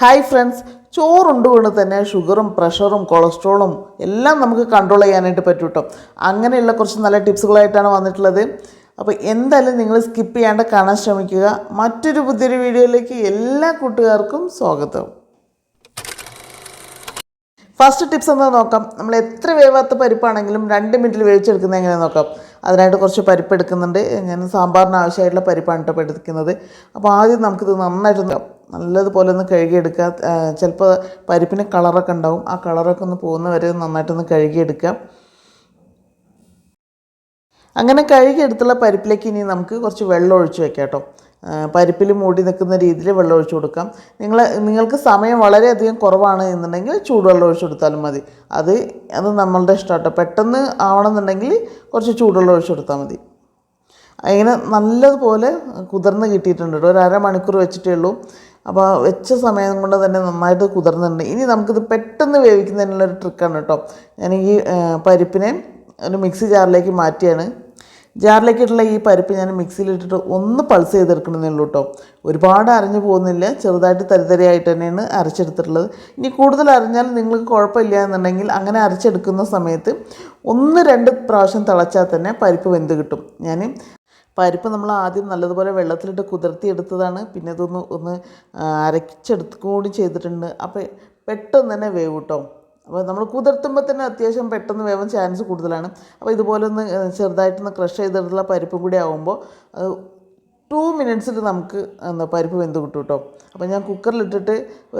Hi friends ചോറുണ്ട് കൊണ്ട് തന്നെ ഷുഗറും പ്രഷറും കൊളസ്ട്രോളും എല്ലാം നമുക്ക് കൺട്രോൾ ചെയ്യാനായിട്ട് പറ്റും കേട്ടോ അങ്ങനെയുള്ള കുറച്ച് നല്ല ടിപ്സുകളായിട്ടാണ് വന്നിട്ടുള്ളത്. അപ്പോൾ എന്തായാലും നിങ്ങൾ സ്കിപ്പ് ചെയ്യാണ്ട് കാണാൻ ശ്രമിക്കുക. മറ്റൊരു പുതിയൊരു വീഡിയോയിലേക്ക് എല്ലാ കൂട്ടുകാർക്കും സ്വാഗതം. ഫസ്റ്റ് ടിപ്സ് എന്താ നോക്കാം. നമ്മൾ എത്ര വേവാത്ത പരിപ്പാണെങ്കിലും രണ്ട് മിനിറ്റിൽ വേവിച്ചെടുക്കുന്നത് എങ്ങനെ നോക്കാം. അതിനായിട്ട് കുറച്ച് പരിപ്പ് എടുക്കുന്നുണ്ട്. ഞാൻ സാമ്പാറിന് ആവശ്യമായിട്ടുള്ള പരിപ്പാണ് കേട്ടോ എടുക്കുന്നത്. അപ്പോൾ ആദ്യം നമുക്കിത് നന്നായിട്ട് ഒന്ന് നല്ലതുപോലെ ഒന്ന് കഴുകിയെടുക്കുക ചിലപ്പോൾ പരിപ്പിന് കളറൊക്കെ ഉണ്ടാവും. ആ കളറൊക്കെ ഒന്ന് പോകുന്ന വരെ നന്നായിട്ടൊന്ന് കഴുകിയെടുക്കുക അങ്ങനെ കഴുകിയെടുത്തുള്ള പരിപ്പിലേക്ക് ഇനി നമുക്ക് കുറച്ച് വെള്ളം ഒഴിച്ച് വെക്കാം കേട്ടോ പരിപ്പിൽ മൂടി നിൽക്കുന്ന രീതിയിൽ വെള്ളം ഒഴിച്ചു കൊടുക്കാം. നിങ്ങൾ നിങ്ങൾക്ക് സമയം വളരെയധികം കുറവാണ് എന്നുണ്ടെങ്കിൽ ചൂടുവെള്ളം ഒഴിച്ചു കൊടുത്താലും മതി. അത് അത് നമ്മളുടെ ഇഷ്ടമാട്ടോ. പെട്ടെന്ന് ആവണമെന്നുണ്ടെങ്കിൽ കുറച്ച് ചൂടുവെള്ളം ഒഴിച്ചു കൊടുത്താൽ മതി. അങ്ങനെ നല്ലതുപോലെ കുതിർന്ന് കിട്ടിയിട്ടുണ്ട് കേട്ടോ. ഒരു അരമണിക്കൂർ വെച്ചിട്ടേ ഉള്ളൂ. അപ്പോൾ വെച്ച സമയം കൊണ്ട് തന്നെ നന്നായിട്ട് കുതിർന്നിട്ടുണ്ട്. ഇനി നമുക്കിത് പെട്ടെന്ന് വേവിക്കുന്നതിനുള്ളൊരു ട്രിക്കാണ് കേട്ടോ ഞാൻ ഈ പരിപ്പിനെ ഒരു മിക്സി ജാറിലേക്ക് മാറ്റിയാണ്. ജാറിലേക്ക് ഇട്ടുള്ള ഈ പരിപ്പ് ഞാൻ മിക്സിയിലിട്ടിട്ട് ഒന്ന് പൾസ് ചെയ്തെടുക്കണമെന്നേ ഉള്ളൂ കേട്ടോ ഒരുപാട് അരഞ്ഞു പോകുന്നില്ല. ചെറുതായിട്ട് തരിതരിയായിട്ട് തന്നെയാണ് അരച്ചെടുത്തിട്ടുള്ളത്. ഇനി കൂടുതൽ അരഞ്ഞാൽ നിങ്ങൾക്ക് കുഴപ്പമില്ല എന്നുണ്ടെങ്കിൽ അങ്ങനെ അരച്ചെടുക്കുന്ന സമയത്ത് ഒന്ന് രണ്ട് പ്രാവശ്യം തിളച്ചാൽ തന്നെ പരിപ്പ് വെന്ത് കിട്ടും. ഞാൻ പരിപ്പ് നമ്മൾ ആദ്യം നല്ലതുപോലെ വെള്ളത്തിലിട്ട് കുതിർത്തി എടുത്തതാണ് പിന്നെ ഇതൊന്ന് ഒന്ന് അരച്ചെടുത്ത് ചെയ്തിട്ടുണ്ട്. അപ്പോൾ പെട്ടെന്ന് തന്നെ വേവ് കേട്ടോ. അപ്പോൾ നമ്മൾ കുതിർത്തുമ്പോൾ തന്നെ അത്യാവശ്യം പെട്ടെന്ന് വേവാൻ ചാൻസ് കൂടുതലാണ്. അപ്പോൾ ഇതുപോലെ ഒന്ന് ചെറുതായിട്ടൊന്ന് ക്രഷ് ചെയ്തിട്ടുള്ള പരിപ്പും കൂടി ആകുമ്പോൾ ടു മിനിറ്റ്സിൽ നമുക്ക് എന്താ പരിപ്പ് വെന്ത് കിട്ടും കേട്ടോ അപ്പോൾ ഞാൻ കുക്കറിലിട്ടിട്ട്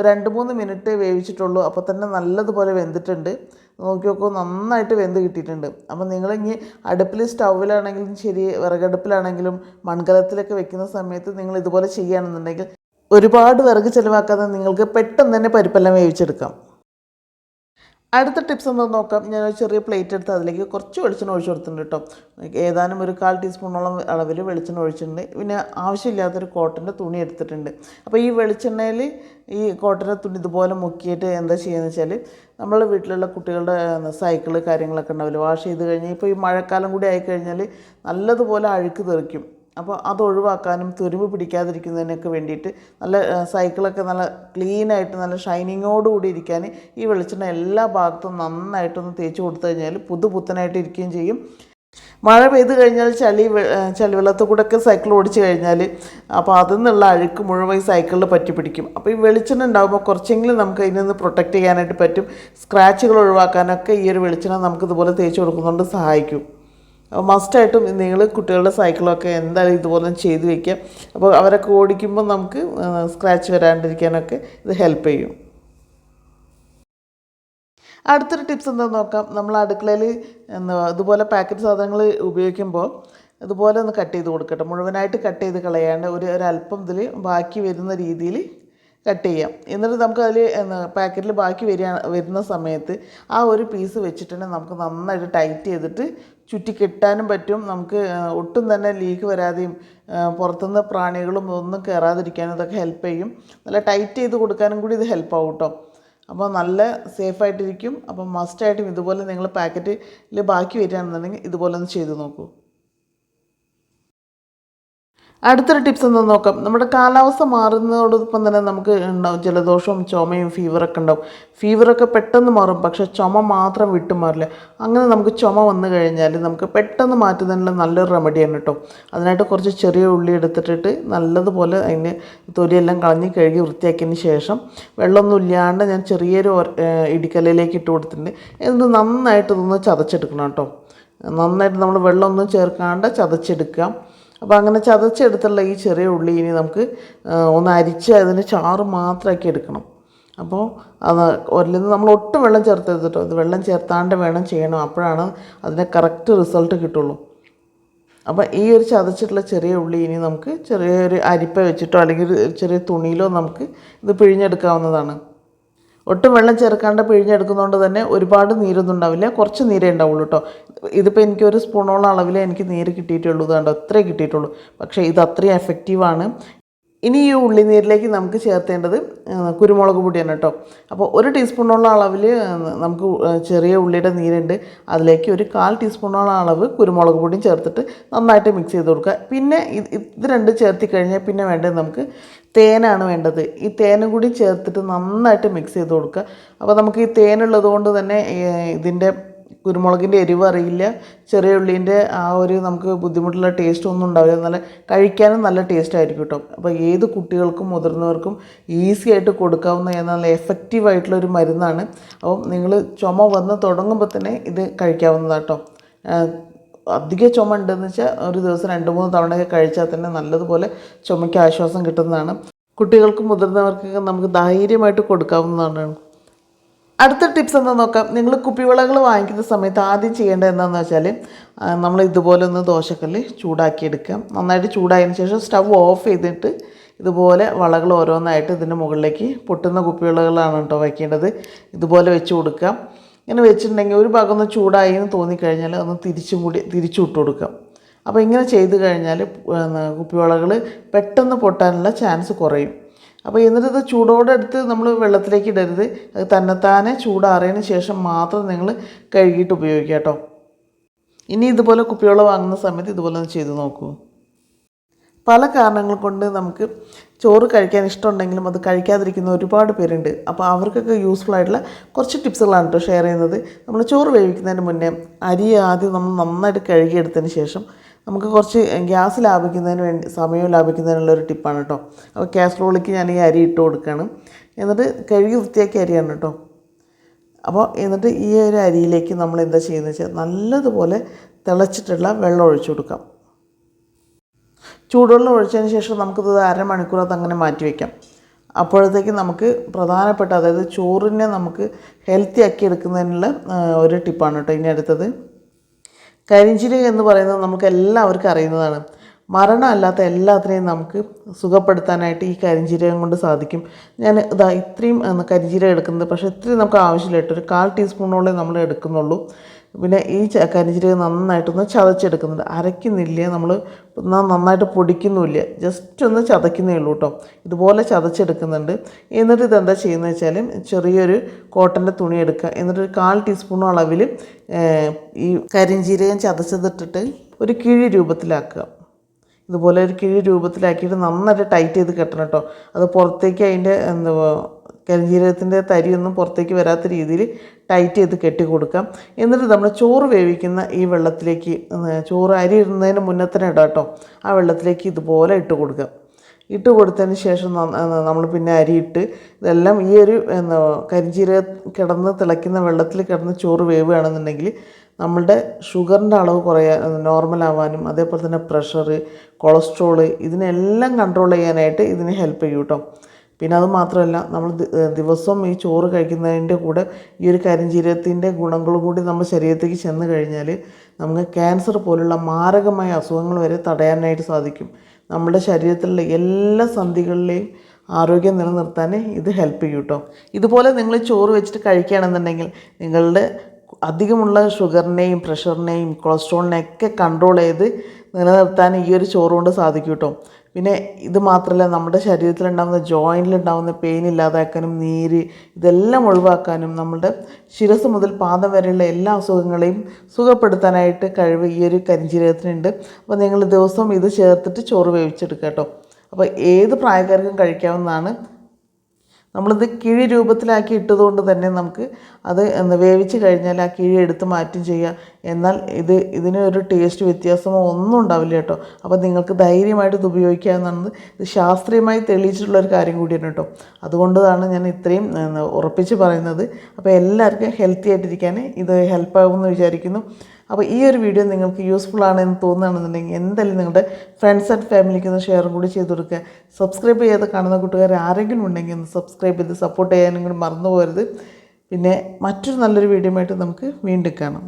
രണ്ട് മൂന്ന് മിനിറ്റ് വേവിച്ചിട്ടുള്ളൂ. അപ്പോൾ തന്നെ നല്ലതുപോലെ വെന്തിട്ടുണ്ട്. നോക്കി നോക്കൂ നന്നായിട്ട് വെന്ത് കിട്ടിയിട്ടുണ്ട്. അപ്പോൾ നിങ്ങളിനി അടുപ്പിൽ സ്റ്റൗവിലാണെങ്കിലും ശരി വിറകടുപ്പിലാണെങ്കിലും മൺകലത്തിലൊക്കെ വെക്കുന്ന സമയത്ത് നിങ്ങൾ ഇതുപോലെ ചെയ്യുകയാണെന്നുണ്ടെങ്കിൽ ഒരുപാട് വിറക് ചിലവാക്കാതെ നിങ്ങൾക്ക് പെട്ടെന്ന് തന്നെ പരിപ്പെല്ലാം വേവിച്ചെടുക്കാം. അടുത്ത ടിപ്സ് എന്താ നോക്കാം. ഞാൻ ഒരു ചെറിയ പ്ലേറ്റ് എടുത്ത് അതിലേക്ക് കുറച്ച് വെളിച്ചെണ്ണ ഒഴിച്ചു കൊടുത്തിട്ടുണ്ട് കേട്ടോ ഏതാനും ഒരു കാൽ ടീസ്പൂണോളം അളവിൽ വെളിച്ചെണ്ണ ഒഴിച്ചിട്ടുണ്ട്. പിന്നെ ആവശ്യമില്ലാത്തൊരു കോട്ടന്റെ തുണി എടുത്തിട്ടുണ്ട്. അപ്പോൾ ഈ വെളിച്ചെണ്ണയിൽ ഈ കോട്ടന്റെ തുണി ഇതുപോലെ മുക്കിയിട്ട് എന്താ ചെയ്യുന്നത് വെച്ചാൽ നമ്മളെ വീട്ടിലുള്ള കുട്ടികളുടെ സൈക്കിൾ കാര്യങ്ങളൊക്കെ ഉണ്ടാവില്ല? വാഷ് ചെയ്ത് കഴിഞ്ഞാൽ ഇപ്പോൾ ഈ മഴക്കാലം കൂടി ആയിക്കഴിഞ്ഞാൽ നല്ലതുപോലെ അഴുക്ക് തെറിക്കും. അപ്പോൾ അത് ഒഴിവാക്കാനും തുരുമ്പ് പിടിക്കാതിരിക്കുന്നതിനൊക്കെ വേണ്ടിയിട്ട് നല്ല സൈക്കിളൊക്കെ നല്ല ക്ലീനായിട്ട് നല്ല ഷൈനിങ്ങോടുകൂടി ഇരിക്കാൻ ഈ വെളിച്ചെണ്ണ എല്ലാ ഭാഗത്തും നന്നായിട്ടൊന്ന് തേച്ച് കൊടുത്തു കഴിഞ്ഞാൽ പുതുപുത്തനായിട്ട് ഇരിക്കുകയും ചെയ്യും. മഴ പെയ്ത് കഴിഞ്ഞാൽ ചളി ചളിവെള്ളത്തിൽ കൂടെ ഒക്കെ സൈക്കിൾ ഓടിച്ചു കഴിഞ്ഞാൽ അപ്പോൾ അതിൽ നിന്നുള്ള അഴുക്ക് മുഴുവൻ ഈ സൈക്കിളിൽ പറ്റി പിടിക്കും. അപ്പോൾ ഈ വെളിച്ചെണ്ണ ഉണ്ടാകുമ്പോൾ കുറച്ചെങ്കിലും നമുക്ക് അതിൽ നിന്ന് പ്രൊട്ടക്റ്റ് ചെയ്യാനായിട്ട് പറ്റും. സ്ക്രാച്ചുകൾ ഒഴിവാക്കാനൊക്കെ ഈ ഒരു വെളിച്ചെണ്ണ നമുക്ക് ഇതുപോലെ തേച്ച് കൊടുക്കുന്നതുകൊണ്ട് സഹായിക്കും. മസ്റ്റായിട്ടും നിങ്ങൾ കുട്ടികളുടെ സൈക്കിളൊക്കെ എന്തായാലും ഇതുപോലെ ചെയ്ത് വയ്ക്കുക അപ്പോൾ അവരൊക്കെ ഓടിക്കുമ്പോൾ നമുക്ക് സ്ക്രാച്ച് വരാണ്ടിരിക്കാനൊക്കെ ഇത് ഹെൽപ്പ് ചെയ്യും. അടുത്തൊരു ടിപ്സ് എന്താണെന്ന് നോക്കാം. നമ്മൾ അടുക്കളയിൽ എന്താ ഇതുപോലെ പാക്കറ്റ് സാധനങ്ങൾ ഉപയോഗിക്കുമ്പോൾ ഇതുപോലെ ഒന്ന് കട്ട് ചെയ്ത് കൊടുക്കട്ടെ. മുഴുവനായിട്ട് കട്ട് ചെയ്ത് കളയാണ്ട് ഒരു ഒരല്പം ഇതിൽ ബാക്കി വരുന്ന രീതിയിൽ കട്ട് ചെയ്യാം. എന്നിട്ട് നമുക്ക് അതിൽ പാക്കറ്റിൽ ബാക്കി വരിക വരുന്ന സമയത്ത് ആ ഒരു പീസ് വെച്ചിട്ടുണ്ടെങ്കിൽ നമുക്ക് നന്നായിട്ട് ടൈറ്റ് ചെയ്തിട്ട് ചുറ്റി കെട്ടാനും പറ്റും. നമുക്ക് ഒട്ടും തന്നെ ലീക്ക് വരാതെയും പുറത്തുനിന്ന് പ്രാണികളും ഒന്നും കയറാതിരിക്കാനും ഇതൊക്കെ ഹെൽപ്പ് ചെയ്യും. നല്ല ടൈറ്റ് ചെയ്ത് കൊടുക്കാനും കൂടി ഇത് ഹെൽപ്പ് ആവും കേട്ടോ അപ്പോൾ നല്ല സേഫായിട്ടിരിക്കും അപ്പം മസ്റ്റായിട്ടും ഇതുപോലെ നിങ്ങൾ പാക്കറ്റിൽ ബാക്കി വരികയാണെന്നുണ്ടെങ്കിൽ ഇതുപോലെ ഒന്ന് ചെയ്ത് നോക്കൂ. അടുത്തൊരു ടിപ്സ് എന്താ നോക്കാം. നമ്മുടെ കാലാവസ്ഥ മാറുന്നതോടൊപ്പം തന്നെ നമുക്ക് ഉണ്ടാവും ജലദോഷവും ചുമയും ഫീവറൊക്കെ ഉണ്ടാവും. ഫീവറൊക്കെ പെട്ടെന്ന് മാറും പക്ഷേ ചുമ മാത്രം വിട്ടു മാറില്ല. അങ്ങനെ നമുക്ക് ചുമ വന്നു കഴിഞ്ഞാൽ നമുക്ക് പെട്ടെന്ന് മാറ്റുന്നതിനുള്ള നല്ലൊരു റെമഡിയാണ് കേട്ടോ അതിനായിട്ട് കുറച്ച് ചെറിയ ഉള്ളി എടുത്തിട്ടിട്ട് നല്ലതുപോലെ അതിന് തൊലിയെല്ലാം കളഞ്ഞ് കഴുകി വൃത്തിയാക്കിയതിന് ശേഷം വെള്ളമൊന്നും ഇല്ലാണ്ട് ഞാൻ ചെറിയൊരു ഇടിക്കല്ലിലേക്ക് ഇട്ട് കൊടുത്തിട്ടുണ്ട്. എന്നിട്ട് നന്നായിട്ട് ഇതൊന്ന് ചതച്ചെടുക്കണം കേട്ടോ നന്നായിട്ട് നമ്മൾ വെള്ളമൊന്നും ചേർക്കാണ്ട് ചതച്ചെടുക്കാം. അപ്പോൾ അങ്ങനെ ചതച്ചെടുത്തുള്ള ഈ ചെറിയ ഉള്ളി ഇനി നമുക്ക് ഒന്ന് അരിച്ച് അതിന് ചാറ് മാത്രമാക്കി എടുക്കണം. അപ്പോൾ അത് ഒരിൽ നമ്മൾ ഒട്ടും വെള്ളം ചേർത്തരുത് കേട്ടോ അത് വെള്ളം ചേർത്താണ്ട് വേണം ചെയ്യണം. അപ്പോഴാണ് അതിന്റെ കറക്റ്റ് റിസൾട്ട് കിട്ടുള്ളൂ. അപ്പോൾ ഈ ഒരു ചതച്ചിട്ടുള്ള ചെറിയ ഉള്ളി ഇനി നമുക്ക് ചെറിയൊരു അരിപ്പ വെച്ചിട്ടോ അല്ലെങ്കിൽ ചെറിയ തുണിയിലോ നമുക്ക് ഇത് പിഴിഞ്ഞെടുക്കാവുന്നതാണ്. ഒട്ടും വെള്ളം ചേർക്കാണ്ട് പിഴിഞ്ഞെടുക്കുന്നതുകൊണ്ട് തന്നെ ഒരുപാട് നീരൊന്നും ഉണ്ടാവില്ല കുറച്ച് നീരേ ഉണ്ടാവുള്ളൂ കേട്ടോ ഇതിപ്പോൾ എനിക്ക് ഒരു സ്പൂണോളം അളവിൽ എനിക്ക് നീര് കിട്ടിയിട്ടുള്ളൂ. കണ്ടോ അത്രേ കിട്ടിയിട്ടുള്ളൂ. പക്ഷേ ഇത് അത്രയും എഫക്റ്റീവാണ് ഇനി ഈ ഉള്ളിനീരിലേക്ക് നമുക്ക് ചേർത്തേണ്ടത് കുരുമുളക് പൊടിയാണ് കേട്ടോ അപ്പോൾ ഒരു ടീസ്പൂണോളം അളവിൽ നമുക്ക് ചെറിയ ഉള്ളിയുടെ നീരുണ്ട്. അതിലേക്ക് ഒരു കാൽ ടീസ്പൂണോളം അളവ് കുരുമുളക് പൊടിയും ചേർത്തിട്ട് നന്നായിട്ട് മിക്സ് ചെയ്ത് കൊടുക്കുക. പിന്നെ ഇത് ഇത് രണ്ട് ചേർത്തി കഴിഞ്ഞാൽ പിന്നെ വേണ്ടത് നമുക്ക് തേനാണ് വേണ്ടത്. ഈ തേനും കൂടി ചേർത്തിട്ട് നന്നായിട്ട് മിക്സ് ചെയ്ത് കൊടുക്കുക. അപ്പോൾ നമുക്ക് ഈ തേനുള്ളത് കൊണ്ട് തന്നെ ഇതിന്റെ കുരുമുളകിന്റെ എരിവ് അറിയില്ല. ചെറിയ ഉള്ളീന്റെ ആ ഒരു നമുക്ക് ബുദ്ധിമുട്ടുള്ള ടേസ്റ്റ് ഒന്നും ഉണ്ടാവില്ല. നല്ല കഴിക്കാനും നല്ല ടേസ്റ്റ് ആയിരിക്കും കേട്ടോ അപ്പോൾ ഏത് കുട്ടികൾക്കും മുതിർന്നവർക്കും ഈസി ആയിട്ട് കൊടുക്കാവുന്ന നല്ല എഫക്റ്റീവ് ആയിട്ടുള്ള ഒരു മരുന്നാണ്. അപ്പം നിങ്ങൾ ചുമ വന്ന് തുടങ്ങുമ്പോൾ തന്നെ ഇത് കഴിക്കാവുന്നതാട്ടോ അധിക ചുമ ഉണ്ടെന്ന് വെച്ചാൽ ഒരു ദിവസം രണ്ട് മൂന്ന് തവണയൊക്കെ കഴിച്ചാൽ തന്നെ നല്ലതുപോലെ ചുമയ്ക്ക് ആശ്വാസം കിട്ടുന്നതാണ്. കുട്ടികൾക്കും മുതിർന്നവർക്കൊക്കെ നമുക്ക് ധൈര്യമായിട്ട് കൊടുക്കാവുന്നതാണ്. അടുത്ത ടിപ്സ് എന്താ നോക്കാം? നിങ്ങൾ കുപ്പിവിളകൾ വാങ്ങിക്കുന്ന സമയത്ത് ആദ്യം ചെയ്യേണ്ടത് എന്താണെന്ന് വെച്ചാൽ നമ്മൾ ഇതുപോലെ ഒന്ന് ദോശക്കല്ല് ചൂടാക്കിയെടുക്കാം നന്നായിട്ട് ചൂടായതിനു ശേഷം സ്റ്റവ് ഓഫ് ചെയ്തിട്ട് ഇതുപോലെ വളകൾ ഓരോന്നായിട്ട് ഇതിന്റെ മുകളിലേക്ക് പൊട്ടുന്ന കുപ്പിവിളകളാണ് കേട്ടോ വയ്ക്കേണ്ടത്. ഇതുപോലെ വെച്ച് കൊടുക്കാം ഇങ്ങനെ വെച്ചിട്ടുണ്ടെങ്കിൽ ഒരു ഭാഗം ഒന്ന് ചൂടായി എന്ന് തോന്നിക്കഴിഞ്ഞാൽ ഒന്ന് തിരിച്ചും കൂടി തിരിച്ചു വിട്ട് കൊടുക്കാം. അപ്പോൾ ഇങ്ങനെ ചെയ്ത് കഴിഞ്ഞാൽ കുപ്പിവളകൾ പെട്ടെന്ന് പൊട്ടാനുള്ള ചാൻസ് കുറയും. അപ്പോൾ എന്നിട്ട് ഇത് ചൂടോടെ എടുത്ത് നമ്മൾ വെള്ളത്തിലേക്ക് ഇടരുത്. അത് തന്നെത്താനെ ചൂടാറിയതിന് ശേഷം മാത്രം നിങ്ങൾ കഴുകിയിട്ട് ഉപയോഗിക്കാം കേട്ടോ. ഇനി ഇതുപോലെ കുപ്പിവെള്ളം വാങ്ങുന്ന സമയത്ത് ഇതുപോലെ ഒന്ന് ചെയ്ത് നോക്കൂ. പല കാരണങ്ങൾ കൊണ്ട് നമുക്ക് ചോറ് കഴിക്കാൻ ഇഷ്ടമുണ്ടെങ്കിലും അത് കഴിക്കാതിരിക്കുന്ന ഒരുപാട് പേരുണ്ട്. അപ്പോൾ അവർക്കൊക്കെ യൂസ്ഫുൾ ആയിട്ടുള്ള കുറച്ച് ടിപ്സുകളാണ് കേട്ടോ ഷെയർ ചെയ്യുന്നത്. നമ്മൾ ചോറ് വേവിക്കുന്നതിന് മുന്നേ അരി ആദ്യം നമ്മൾ നന്നായിട്ട് കഴുകിയെടുത്തതിന് ശേഷം നമുക്ക് കുറച്ച് ഗ്യാസ് ലാഭിക്കുന്നതിന് വേണ്ടി സമയം ലാഭിക്കുന്നതിനുള്ള ഒരു ടിപ്പാണ് കേട്ടോ അപ്പോൾ കാസറോളിക്ക് ഞാൻ ഈ അരി ഇട്ട് കൊടുക്കുകയാണ്. എന്നിട്ട് കഴുകി വൃത്തിയാക്കിയ അരിയാണ് കേട്ടോ അപ്പോൾ എന്നിട്ട് ഈ ഒരു അരിയിലേക്ക് നമ്മൾ എന്താ ചെയ്യുന്നത് വെച്ചാൽ നല്ലതുപോലെ തിളച്ചിട്ടുള്ള വെള്ളം ഒഴിച്ചു കൊടുക്കാം. ചൂടുവെള്ളം ഒഴിച്ചതിന് ശേഷം നമുക്കിത് അരമണിക്കൂറത്ത് അങ്ങനെ മാറ്റി വയ്ക്കാം അപ്പോഴത്തേക്ക് നമുക്ക് പ്രധാനപ്പെട്ട അതായത് ചോറിനെ നമുക്ക് ഹെൽത്തി ആക്കി എടുക്കുന്നതിനുള്ള ഒരു ടിപ്പാണ് കേട്ടോ ഇനി അടുത്തത്. കരിഞ്ചിരി എന്ന് പറയുന്നത് നമുക്ക് എല്ലാവർക്കും അറിയുന്നതാണ്. മരണമല്ലാത്ത എല്ലാത്തിനെയും നമുക്ക് സുഖപ്പെടുത്താനായിട്ട് ഈ കരിഞ്ചീരകം കൊണ്ട് സാധിക്കും. ഞാൻ ഇതാ ഇത്രയും കരിഞ്ചീരകം എടുക്കുന്നത്. പക്ഷേ ഇത്രയും നമുക്ക് ആവശ്യമില്ല കേട്ടോ. ഒരു കാൽ ടീസ്പൂണോളം നമ്മൾ എടുക്കുന്നുള്ളൂ. പിന്നെ ഈ കരിഞ്ചീരകം നന്നായിട്ടൊന്ന് ചതച്ചെടുക്കുന്നുണ്ട്. അരയ്ക്കുന്നില്ല നമ്മൾ നന്നായിട്ട് പൊടിക്കുന്നുമില്ല. ജസ്റ്റ് ഒന്ന് ചതയ്ക്കുന്നേ ഉള്ളൂ കേട്ടോ ഇതുപോലെ ചതച്ചെടുക്കുന്നുണ്ട്. എന്നിട്ട് ഇതെന്താ ചെയ്യുന്നത് വെച്ചാൽ ചെറിയൊരു കോട്ടന്റെ തുണി എടുക്കുക. എന്നിട്ട് ഒരു കാൽ ടീസ്പൂൺ അളവിൽ ഈ കരിഞ്ചീരകം ചതച്ചതിട്ടിട്ട് ഒരു കിഴി രൂപത്തിലാക്കുക. ഇതുപോലെ ഒരു കിഴി രൂപത്തിലാക്കിയിട്ട് നന്നായിട്ട് ടൈറ്റ് ചെയ്ത് കെട്ടണം കേട്ടോ അത് പുറത്തേക്ക് അതിന്റെ എന്താ കരിഞ്ജീരകത്തിന്റെ തരിയൊന്നും പുറത്തേക്ക് വരാത്ത രീതിയിൽ ടൈറ്റ് ചെയ്ത് കെട്ടി കൊടുക്കാം. എന്നിട്ട് നമ്മൾ ചോറ് വേവിക്കുന്ന ഈ വെള്ളത്തിലേക്ക് ചോറ് അരി ഇടുന്നതിന് മുന്നേ തന്നെ ഇടാം കേട്ടോ. ആ വെള്ളത്തിലേക്ക് ഇതുപോലെ ഇട്ട് കൊടുക്കാം. ഇട്ട് കൊടുത്തതിന് ശേഷം നമ്മൾ പിന്നെ അരിയിട്ട് ഇതെല്ലാം ഈ ഒരു എന്താ കരിഞ്ചീരക കിടന്ന് തിളയ്ക്കുന്ന വെള്ളത്തിൽ കിടന്ന് ചോറ് വേവുകയാണെന്നുണ്ടെങ്കിൽ നമ്മളുടെ ഷുഗറിന്റെ അളവ് കുറയാ നോർമൽ ആവാനും അതേപോലെ തന്നെ പ്രഷർ കൊളസ്ട്രോൾ ഇതിനെല്ലാം കൺട്രോൾ ചെയ്യാനായിട്ട് ഇതിന് ഹെൽപ്പ് ചെയ്യും കേട്ടോ. പിന്നെ അത് മാത്രമല്ല നമ്മൾ ദിവസവും ഈ ചോറ് കഴിക്കുന്നതിന്റെ കൂടെ ഈ ഒരു കരിഞ്ചീരത്തിന്റെ ഗുണങ്ങൾ കൂടി നമ്മുടെ ശരീരത്തേക്ക് ചെന്ന് കഴിഞ്ഞാൽ നമുക്ക് ക്യാൻസർ പോലുള്ള മാരകമായ അസുഖങ്ങൾ വരെ തടയാനായിട്ട് സാധിക്കും. നമ്മുടെ ശരീരത്തിലുള്ള എല്ലാ സന്ധികളിലെയും ആരോഗ്യം നിലനിർത്താൻ ഇത് ഹെൽപ്പ് ചെയ്യും കേട്ടോ. ഇതുപോലെ നിങ്ങൾ ചോറ് വെച്ചിട്ട് കഴിക്കുകയാണെന്നുണ്ടെങ്കിൽ നിങ്ങളുടെ അധികമുള്ള ഷുഗറിനെയും പ്രഷറിനെയും കൊളസ്ട്രോളിനെയും ഒക്കെ കൺട്രോൾ ചെയ്ത് നിലനിർത്താൻ ഈ ഒരു ചോറ് കൊണ്ട് സാധിക്കും കേട്ടോ. പിന്നെ ഇത് മാത്രമല്ല നമ്മുടെ ശരീരത്തിലുണ്ടാകുന്ന ജോയിന്റിലുണ്ടാകുന്ന പെയിൻ ഇല്ലാതാക്കാനും നീര് ഇതെല്ലാം ഒഴിവാക്കാനും നമ്മുടെ ശിരസ് മുതൽ പാദം വരെയുള്ള എല്ലാ അസുഖങ്ങളെയും സുഖപ്പെടുത്താനായിട്ട് കഴിവ് ഈ ഒരു കരിഞ്ചീരകത്തിനുണ്ട്. അപ്പോൾ നിങ്ങൾ ദിവസവും ഇത് ചേർത്തിട്ട് ചോറ് വേവിച്ചെടുക്കുക കേട്ടോ. അപ്പോൾ ഏത് പ്രായക്കാർക്കും കഴിക്കാവുന്നതാണ് നമ്മളിത് കിഴി രൂപത്തിലാക്കി ഇട്ടതുകൊണ്ട് തന്നെ നമുക്ക് അത് എന്താ വേവിച്ച് കഴിഞ്ഞാൽ ആ കിഴി എടുത്ത് മാറ്റും ചെയ്യാം എന്നാൽ ഇത് ഇതിന് ഒരു ടേസ്റ്റ് വ്യത്യാസമോ ഒന്നും ഉണ്ടാവില്ല കേട്ടോ. അപ്പോൾ നിങ്ങൾക്ക് ധൈര്യമായിട്ട് ഇത് എന്നുള്ളത് ഇത് ശാസ്ത്രീയമായി തെളിയിച്ചിട്ടുള്ള ഒരു കാര്യം കൂടിയാണ് കേട്ടോ. അതുകൊണ്ടാണ് ഞാൻ ഇത്രയും ഉറപ്പിച്ച് പറയുന്നത്. അപ്പോൾ എല്ലാവർക്കും ഹെൽത്തി ആയിട്ടിരിക്കാൻ ഇത് ഹെൽപ്പാകുമെന്ന് വിചാരിക്കുന്നു. അപ്പോൾ ഈ ഒരു വീഡിയോ നിങ്ങൾക്ക് യൂസ്ഫുൾ ആണെന്ന് തോന്നുകയാണെന്നുണ്ടെങ്കിൽ എന്തായാലും നിങ്ങളുടെ ഫ്രണ്ട്സ് ആൻഡ് ഫാമിലിക്ക് ഒന്ന് ഷെയറും കൂടി ചെയ്ത് കൊടുക്കുക. സബ്സ്ക്രൈബ് ചെയ്യാതെ കാണുന്ന കൂട്ടുകാർ ആരെങ്കിലും ഉണ്ടെങ്കിൽ ഒന്ന് സബ്സ്ക്രൈബ് ചെയ്ത് സപ്പോർട്ട് ചെയ്യാനും കൂടി മറന്നു പോകരുത് പിന്നെ മറ്റൊരു നല്ലൊരു വീഡിയോ ആയിട്ട് നമുക്ക് വീണ്ടും കാണാം.